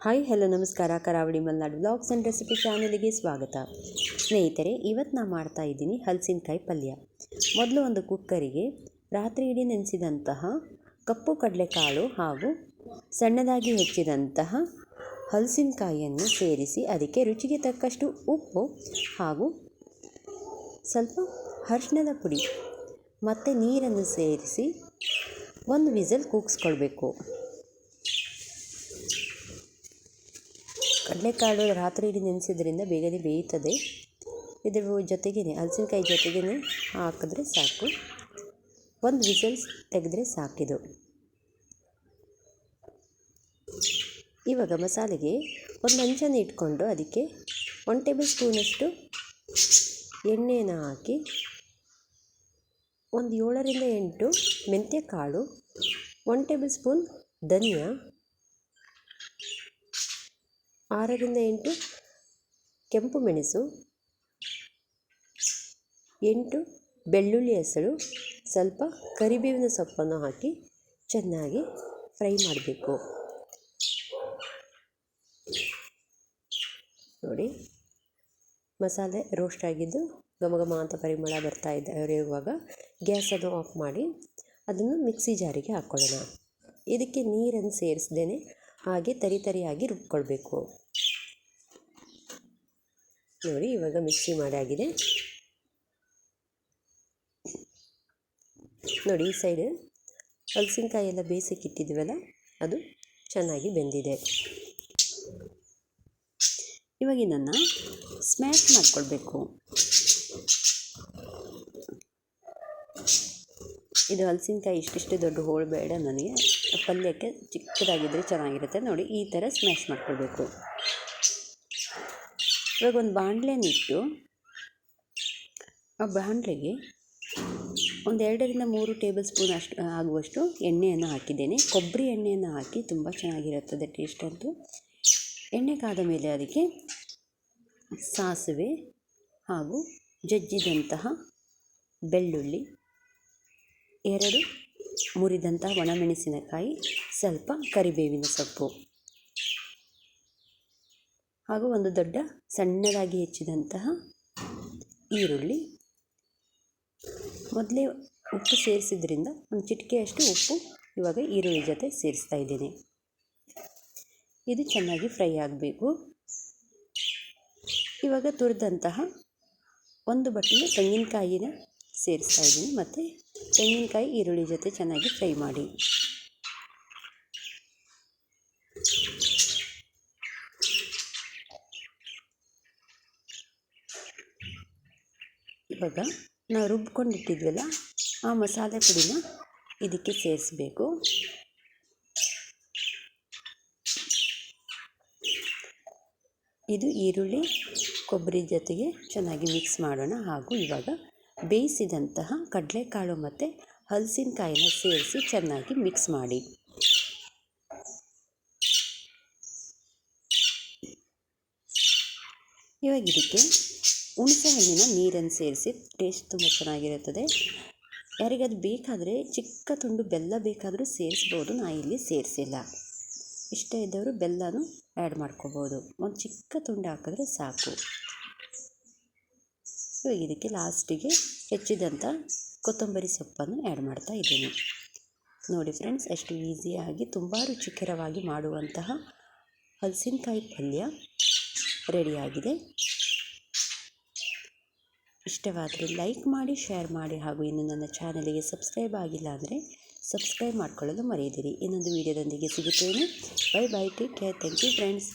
Hi, hello, ನಮಸ್ಕಾರ. Karavali Malnadu blogs and recipe ಚಾನಲಿಗೆ ಸ್ವಾಗತ. ಸ್ನೇಹಿತರೆ, ಇವತ್ತು ನಾನು ಮಾಡ್ತಾ ಇದ್ದೀನಿ ಹಲಸಿನಕಾಯಿ ಪಲ್ಯ. ಮೊದಲು ಒಂದು ಕುಕ್ಕರಿಗೆ ರಾತ್ರಿ ಇಡೀ ನೆನೆಸಿದಂತಹ ಕಪ್ಪು ಕಡಲೆಕಾಳು ಹಾಗೂ ಸಣ್ಣದಾಗಿ ಹೆಚ್ಚಿದಂತಹ ಹಲಸಿನಕಾಯಿಯನ್ನು ಸೇರಿಸಿ ಅದಕ್ಕೆ ರುಚಿಗೆ ತಕ್ಕಷ್ಟು ಉಪ್ಪು ಹಾಗೂ ಸ್ವಲ್ಪ ಅರ್ಶಿಣದ ಪುಡಿ ಮತ್ತು ನೀರನ್ನು ಸೇರಿಸಿ ಒಂದು ವಿಸಲ್ ಕೂಗಿಸ್ಕೊಳ್ಬೇಕು. ಕಡಲೆಕಾಳು ರಾತ್ರಿ ನೆನೆಸಿದ್ರಿಂದ ಬೇಗನೆ ಬೇಯುತ್ತದೆ. ಇದ್ರ ಜೊತೆಗೇ ಹಲಸಿನಕಾಯಿ ಜೊತೆಗೇ ಹಾಕಿದ್ರೆ ಸಾಕು. ಒಂದು ವಿಸಲ್ಸ್ ತೆಗೆದ್ರೆ ಸಾಕಿದು. ಇವಾಗ ಮಸಾಲೆಗೆ ಒಂದು ಅಂಚನ ಇಟ್ಕೊಂಡು ಅದಕ್ಕೆ ಒನ್ ಟೇಬಲ್ ಸ್ಪೂನಷ್ಟು ಎಣ್ಣೆಯನ್ನು ಹಾಕಿ ಒಂದು ಏಳರಿಂದ ಎಂಟು ಮೆಂತ್ಯ ಕಾಳು ಒನ್ ಟೇಬಲ್ ಸ್ಪೂನ್ ಧನಿಯಾ ಆರರಿಂದ ಎಂಟು ಕೆಂಪು ಮೆಣಸು, ಎಂಟು ಬೆಳ್ಳುಳ್ಳಿ ಹೆಸರು, ಸ್ವಲ್ಪ ಕರಿಬೇವಿನ ಸೊಪ್ಪನ್ನು ಹಾಕಿ ಚೆನ್ನಾಗಿ ಫ್ರೈ ಮಾಡಬೇಕು. ನೋಡಿ, ಮಸಾಲೆ ರೋಸ್ಟ್ ಆಗಿದ್ದು ಘಮ ಘಮ ಅಂತ ಪರಿಮಳ ಬರ್ತಾ ಇದ್ದ ಇರುವಾಗ ಅದು ಆಫ್ ಮಾಡಿ ಅದನ್ನು ಮಿಕ್ಸಿ ಜಾರಿಗೆ ಹಾಕ್ಕೊಳ್ಳೋಣ ಇದಕ್ಕೆ ನೀರನ್ನು ಸೇರಿಸ್ದೇನೆ ಹಾಗೆ ತರಿ ತರಿಯಾಗಿ ರುಬ್ಕೊಳ್ಬೇಕು. ನೋಡಿ, ಇವಾಗ ಮಿಕ್ಸಿ ಮಾಡಿ ಆಗಿದೆ. ನೋಡಿ, ಈ ಸೈಡ್ ಹಲಸಿನಕಾಯಿ ಎಲ್ಲ ಬೇಯಿಸಿಕ್ಕಿಟ್ಟಿದ್ವಲ್ಲ ಅದು ಚೆನ್ನಾಗಿ ಬೆಂದಿದೆ. ಇವಾಗ ಇದನ್ನು ಸ್ಮ್ಯಾಶ್ ಮಾಡಿಕೊಳ್ಬೇಕು. ಇದು ಹಲಸಿನಕಾಯಿ ಇಷ್ಟಿಷ್ಟು ದೊಡ್ಡ ಹೋಳು ಬೇಡ ನನಗೆ. ಪಲ್ಯಕ್ಕೆ ಚಿಕ್ಕದಾಗಿದ್ದರೆ ಚೆನ್ನಾಗಿರುತ್ತೆ. ನೋಡಿ, ಈ ಥರ ಸ್ಮ್ಯಾಶ್ ಮಾಡ್ಕೊಳ್ಬೇಕು. ಇವಾಗ ಒಂದು ಬಾಣಲೆನಿಟ್ಟು ಆ ಬಾಣಲೆಗೆ ಒಂದು ಎರಡರಿಂದ ಮೂರು ಟೇಬಲ್ ಸ್ಪೂನ್ ಅಷ್ಟು ಆಗುವಷ್ಟು ಎಣ್ಣೆಯನ್ನು ಹಾಕಿದ್ದೇನೆ. ಕೊಬ್ಬರಿ ಎಣ್ಣೆಯನ್ನು ಹಾಕಿ ತುಂಬ ಚೆನ್ನಾಗಿರುತ್ತದೆ ಟೇಸ್ಟ್ ಅಂತೂ. ಎಣ್ಣೆ ಕಾದ ಮೇಲೆ ಅದಕ್ಕೆ ಸಾಸಿವೆ ಹಾಗೂ ಜಜ್ಜಿದಂತಹ ಬೆಳ್ಳುಳ್ಳಿ ಎರಡು ಮುರಿದಂತಹ ಒಣಮೆಣಸಿನಕಾಯಿ, ಸ್ವಲ್ಪ ಕರಿಬೇವಿನ ಸೊಪ್ಪು. ಹಾಗೂ ಒಂದು ದೊಡ್ಡ ಸಣ್ಣದಾಗಿ ಹೆಚ್ಚಿದಂತಹ ಈರುಳ್ಳಿ. ಮೊದಲೇ ಉಪ್ಪು ಸೇರಿಸಿದ್ರಿಂದ ಒಂದು ಚಿಟಿಕೆಯಷ್ಟು ಉಪ್ಪು ಇವಾಗ ಈರುಳ್ಳಿ ಜೊತೆ ಸೇರಿಸ್ತಾ ಇದ್ದೀನಿ. ಇದು ಚೆನ್ನಾಗಿ ಫ್ರೈ ಆಗಬೇಕು. ಇವಾಗ ತುರಿದಂತಹ ಒಂದು ಬಟ್ಟಲು ತೆಂಗಿನಕಾಯಿನ ಸೇರಿಸ್ತಾ ಇದ್ದೀನಿ. ಮತ್ತು ತೆಂಗಿನಕಾಯಿ ಈರುಳ್ಳಿ ಜೊತೆ ಚೆನ್ನಾಗಿ ಫ್ರೈ ಮಾಡಿ. ಇವಾಗ ನಾವು ರುಬ್ಕೊಂಡಿಟ್ಟಿದ್ವಲ್ಲ, ಆ ಮಸಾಲೆ ಪುಡಿನ ಇದಕ್ಕೆ ಸೇರಿಸ್ಬೇಕು. ಇದು ಈರುಳ್ಳಿ, ಕೊಬ್ಬರಿ ಜೊತೆಗೆ ಚೆನ್ನಾಗಿ ಮಿಕ್ಸ್ ಮಾಡೋಣ. ಹಾಗೂ ಇವಾಗ ಬೇಯಿಸಿದಂತಹ ಕಡಲೆಕಾಳು ಮತ್ತು ಹಲಸಿನಕಾಯಿನ ಸೇರಿಸಿ ಚೆನ್ನಾಗಿ ಮಿಕ್ಸ್ ಮಾಡಿ. ಇವಾಗ ಇದಕ್ಕೆ ಹುಣಸೆ ಹಣ್ಣಿನ ನೀರನ್ನು ಸೇರಿಸಿ ಟೇಸ್ಟ್ ತುಂಬ ಚೆನ್ನಾಗಿರುತ್ತದೆ. ಯಾರಿಗದು ಬೇಕಾದರೆ ಚಿಕ್ಕ ತುಂಡು ಬೆಲ್ಲ ಬೇಕಾದರೂ ಸೇರಿಸ್ಬೋದು, ನಾ ಇಲ್ಲಿ ಸೇರಿಸಿಲ್ಲ. ಇಷ್ಟ ಇದ್ದವರು ಬೆಲ್ಲನೂ ಆ್ಯಡ್ ಮಾಡ್ಕೋಬೋದು. ಒಂದು ಚಿಕ್ಕ ತುಂಡು ಹಾಕಿದ್ರೆ ಸಾಕು. ಇವಾಗ ಇದಕ್ಕೆ ಲಾಸ್ಟಿಗೆ ಹೆಚ್ಚಿದಂಥ ಕೊತ್ತಂಬರಿ ಸೊಪ್ಪನ್ನು ಆ್ಯಡ್ ಮಾಡ್ತಾ ಇದ್ದೀನಿ. ನೋಡಿ ಫ್ರೆಂಡ್ಸ್ ಎಷ್ಟು ಈಸಿಯಾಗಿ ತುಂಬ ರುಚಿಕರವಾಗಿ ಮಾಡುವಂತಹ ಹಲಸಿನಕಾಯಿ ಪಲ್ಯ ರೆಡಿಯಾಗಿದೆ ಇಷ್ಟವಾದರೆ ಲೈಕ್ ಮಾಡಿ ಶೇರ್ ಮಾಡಿ ಹಾಗೂ ಇನ್ನು ನನ್ನ ಚಾನಲಿಗೆ ಸಬ್ಸ್ಕ್ರೈಬ್ ಆಗಿಲ್ಲ ಅಂದರೆ ಸಬ್ಸ್ಕ್ರೈಬ್ ಮಾಡ್ಕೊಳ್ಳಲು ಮರೆಯದಿರಿ. ಇನ್ನೊಂದು ವೀಡಿಯೋದೊಂದಿಗೆ ಸಿಗುತ್ತೇನೆ. Bye bye take care thank you friends